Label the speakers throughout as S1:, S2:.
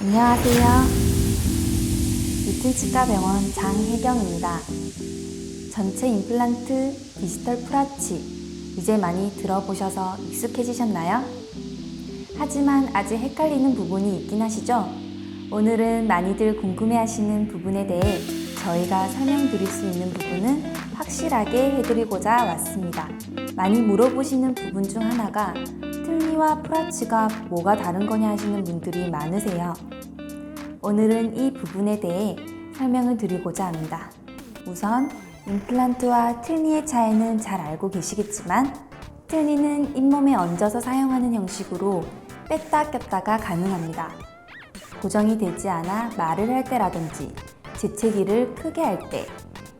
S1: 안녕하세요. 이틀치과병원 장혜경입니다. 전체 임플란트 디지털 프라치 이제 많이 들어보셔서 익숙해지셨나요? 하지만 아직 헷갈리는 부분이 있긴 하시죠? 오늘은 많이들 궁금해하시는 부분에 대해 저희가 설명드릴 수 있는 부분은 확실하게 해드리고자 왔습니다. 많이 물어보시는 부분 중 하나가 틀니와 프라치가 뭐가 다른 거냐 하시는 분들이 많으세요. 오늘은 이 부분에 대해 설명을 드리고자 합니다. 우선 임플란트와 틀니의 차이는 잘 알고 계시겠지만 틀니는 잇몸에 얹어서 사용하는 형식으로 뺐다 꼈다가 가능합니다. 고정이 되지 않아 말을 할 때라든지 재채기를 크게 할 때,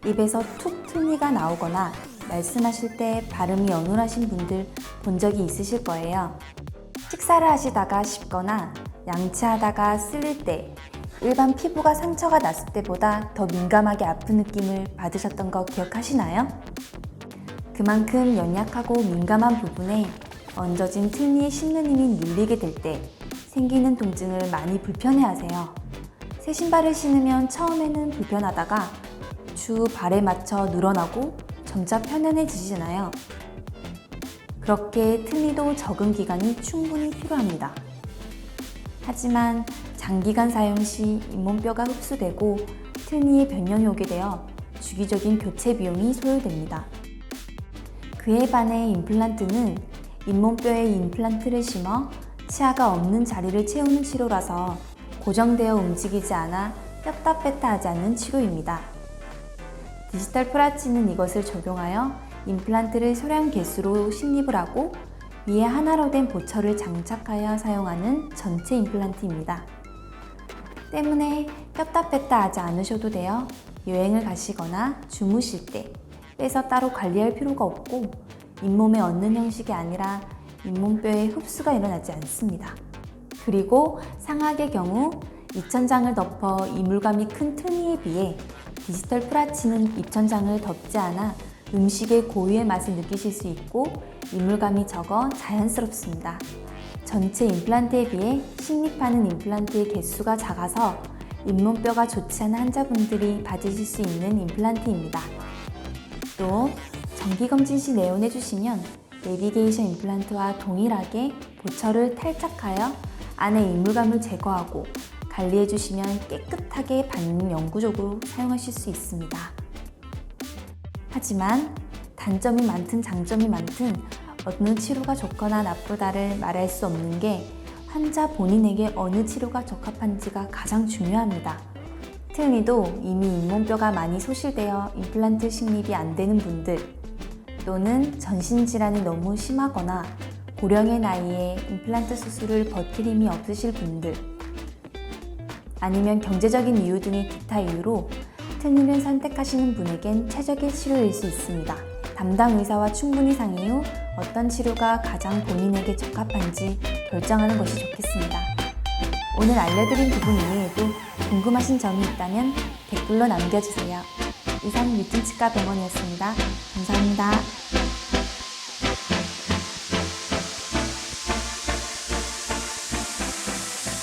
S1: 입에서 툭 틀니가 나오거나 말씀하실 때 발음이 어눌하신 분들 본 적이 있으실 거예요. 식사를 하시다가 씹거나 양치하다가 쓸릴 때 일반 피부가 상처가 났을 때보다 더 민감하게 아픈 느낌을 받으셨던 거 기억하시나요? 그만큼 연약하고 민감한 부분에 얹어진 틀니에 씹는 힘이 눌리게 될 때 생기는 통증을 많이 불편해하세요. 새 신발을 신으면 처음에는 불편하다가 주 발에 맞춰 늘어나고 점차 편안해지시나요? 그렇게 틀니도 적응 기간이 충분히 필요합니다. 하지만 장기간 사용 시 잇몸뼈가 흡수되고 틀니에 변형이 오게 되어 주기적인 교체 비용이 소요됩니다. 그에 반해 임플란트는 잇몸뼈에 임플란트를 심어 치아가 없는 자리를 채우는 치료라서 고정되어 움직이지 않아 뺐다 뺐다 하지 않는 치료입니다. 디지털 프라치는 이것을 적용하여 임플란트를 소량 개수로 식립을 하고 위에 하나로 된 보철을 장착하여 사용하는 전체 임플란트입니다. 때문에 꼈다 뺐다 하지 않으셔도 돼요. 여행을 가시거나 주무실 때 빼서 따로 관리할 필요가 없고 잇몸에 얹는 형식이 아니라 잇몸뼈에 흡수가 일어나지 않습니다. 그리고 상악의 경우 입천장을 덮어 이물감이 큰 틀니에 비해 디지털 프라치는 입천장을 덮지 않아 음식의 고유의 맛을 느끼실 수 있고 이물감이 적어 자연스럽습니다. 전체 임플란트에 비해 식립하는 임플란트의 개수가 작아서 잇몸뼈가 좋지 않은 환자분들이 받으실 수 있는 임플란트입니다. 또 정기검진 시 내원해 주시면 내비게이션 임플란트와 동일하게 보철을 탈착하여 안에 이물감을 제거하고 관리해 주시면 깨끗하게 받는 영구적으로 사용하실 수 있습니다. 하지만 단점이 많든 장점이 많든 어느 치료가 좋거나 나쁘다를 말할 수 없는 게 환자 본인에게 어느 치료가 적합한지가 가장 중요합니다. 틀니도 이미 잇몸뼈가 많이 소실되어 임플란트 식립이 안 되는 분들 또는 전신 질환이 너무 심하거나 고령의 나이에 임플란트 수술을 버틸 힘이 없으실 분들 아니면 경제적인 이유 등의 기타 이유로 틀니를 선택하시는 분에겐 최적의 치료일 수 있습니다. 담당 의사와 충분히 상의 후 어떤 치료가 가장 본인에게 적합한지 결정하는 것이 좋겠습니다. 오늘 알려드린 부분 이외에도 궁금하신 점이 있다면 댓글로 남겨주세요. 이상 유진치과 병원이었습니다. 감사합니다.